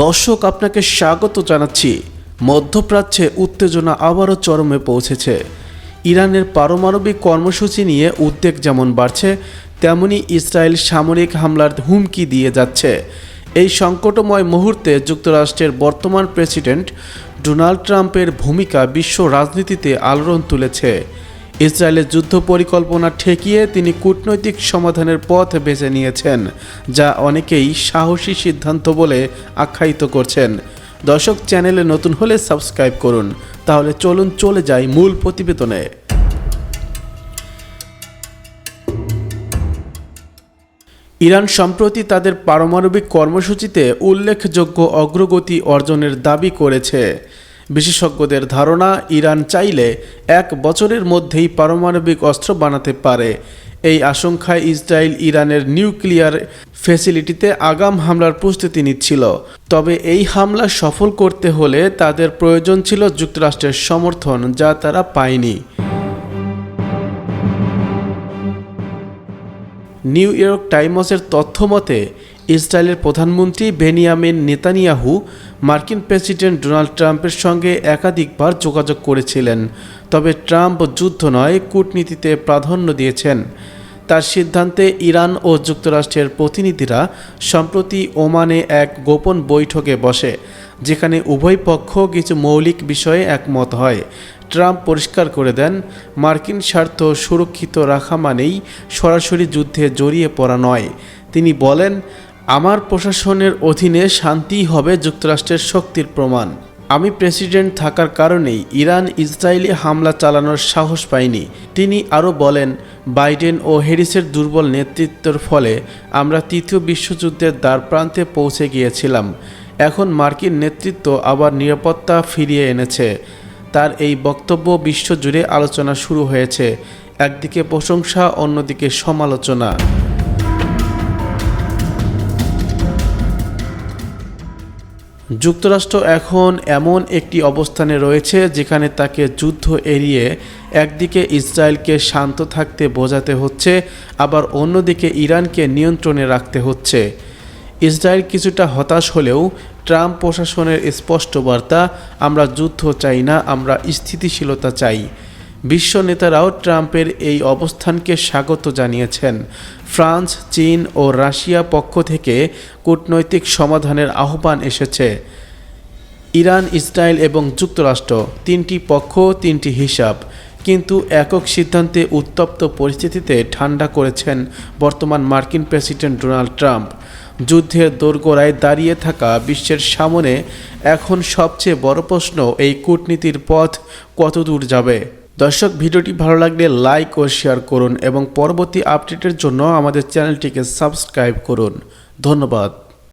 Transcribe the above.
দর্শক আপনাকে স্বাগত জানাচ্ছি। মধ্যপ্রাচ্যে উত্তেজনা আবারও চরমে পৌঁছেছে। ইরানের পারমাণবিক কর্মসূচি নিয়ে উদ্বেগ যেমন বাড়ছে, তেমনি ইসরায়েল সামরিক হামলার হুমকি দিয়ে যাচ্ছে। এই সংকটময় মুহূর্তে যুক্তরাষ্ট্রের বর্তমান প্রেসিডেন্ট ডোনাল্ড ট্রাম্পের ভূমিকা বিশ্ব রাজনীতিতে আলোড়ন তুলেছে। ইসরায়েলের যুদ্ধ পরিকল্পনা ঠেকিয়ে তিনি কূটনৈতিক সমাধানের পথ বেছে নিয়েছেন, যা অনেকেই সাহসী সিদ্ধান্ত বলে আখ্যায়িত করছেন। দর্শক চ্যানেলে নতুন হলে সাবস্ক্রাইব করুন, তাহলে চলুন চলে যাই মূল প্রতিবেদনে। ইরান সম্প্রতি তাদের পারমাণবিক কর্মসূচিতে উল্লেখযোগ্য অগ্রগতি অর্জনের দাবি করেছে। বিশেষজ্ঞদের ধারণা, ইরান চাইলে এক বছরের মধ্যেই পারমাণবিক অস্ত্র বানাতে পারে। এই আশঙ্কায় ইসরায়েল ইরানের নিউক্লিয়ার ফেসিলিটিতে আগাম হামলার প্রস্তুতি নিচ্ছিল। তবে এই হামলা সফল করতে হলে তাদের প্রয়োজন ছিল যুক্তরাষ্ট্রের সমর্থন, যা তারা পায়নি। নিউ ইয়র্ক টাইমসের তথ্য মতে ইসরায়েলের প্রধানমন্ত্রী বেনিয়ামিন নেতানিয়াহু মার্কিন প্রেসিডেন্ট ডোনাল্ড ট্রাম্পের সঙ্গে একাধিকবার যোগাযোগ করেছিলেন। তবে ট্রাম্প যুদ্ধ নয়, কূটনীতিতে প্রাধান্য দিয়েছেন। তার সিদ্ধান্তে ইরান ও যুক্তরাষ্ট্রের প্রতিনিধিরা সম্প্রতি ওমানে এক গোপন বৈঠকে বসে, যেখানে উভয় পক্ষ কিছু মৌলিক বিষয়ে একমত হয়। ট্রাম্প পরিষ্কার করে দেন, মার্কিন স্বার্থ সুরক্ষিত রাখা মানেই সরাসরি যুদ্ধে জড়িয়ে পড়া নয়। তিনি বলেন আমার প্রশাসনের অধীনে শান্তিই হবে যুক্তরাষ্ট্রের শক্তির প্রমাণ। আমি প্রেসিডেন্ট থাকার কারণেই ইরান ইসরায়েলি হামলা চালানোর সাহস পায়নি তিনি আরও বলেন, বাইডেন ও হ্যারিসের দুর্বল নেতৃত্বের ফলে আমরা তৃতীয় বিশ্বযুদ্ধের দ্বারপ্রান্তে পৌঁছে গিয়েছিলাম। এখন মার্কিন নেতৃত্ব আবার নিরাপত্তা ফিরিয়ে এনেছে। তার এই বক্তব্য বিশ্বজুড়ে আলোচনা শুরু হয়েছে। একদিকে প্রশংসা, অন্যদিকে সমালোচনা। যুক্তরাষ্ট্র এখন এমন একটি অবস্থানে রয়েছে যেখানে তাকে যুদ্ধ এড়িয়ে একদিকে ইসরায়েলকে শান্ত থাকতে বোঝাতে হচ্ছে, আবার অন্যদিকে ইরানকে নিয়ন্ত্রণে রাখতে হচ্ছে। ইসরায়েল কিছুটা হতাশ হলেও ট্রাম্প প্রশাসনের স্পষ্ট বার্তা, আমরা যুদ্ধ চাই না, আমরা স্থিতিশীলতা চাই। বিশ্ব নেতারাও ট্রাম্পের এই অবস্থানকে স্বাগত জানিয়েছেন। ফ্রান্স, চীন ও রাশিয়া পক্ষ থেকে কূটনৈতিক সমাধানের আহ্বান এসেছে। ইরান, ইসরায়েল এবং যুক্তরাষ্ট্র তিনটি পক্ষ, তিনটি হিসাব। কিন্তু একক সিদ্ধান্তে উত্তপ্ত পরিস্থিতিতে ঠান্ডা করেছেন বর্তমান মার্কিন প্রেসিডেন্ট ডোনাল্ড ট্রাম্প। যুদ্ধের দোরগোড়ায় দাঁড়িয়ে থাকা বিশ্বের সামনে এখন সবচেয়ে বড় প্রশ্ন এই কূটনীতির পথ কতদূর যাবে? দর্শক, ভিডিওটি ভালো লাগলে লাইক ও শেয়ার করুন এবং পরবর্তী আপডেটের জন্য আমাদের চ্যানেলটিকে সাবস্ক্রাইব করুন। ধন্যবাদ।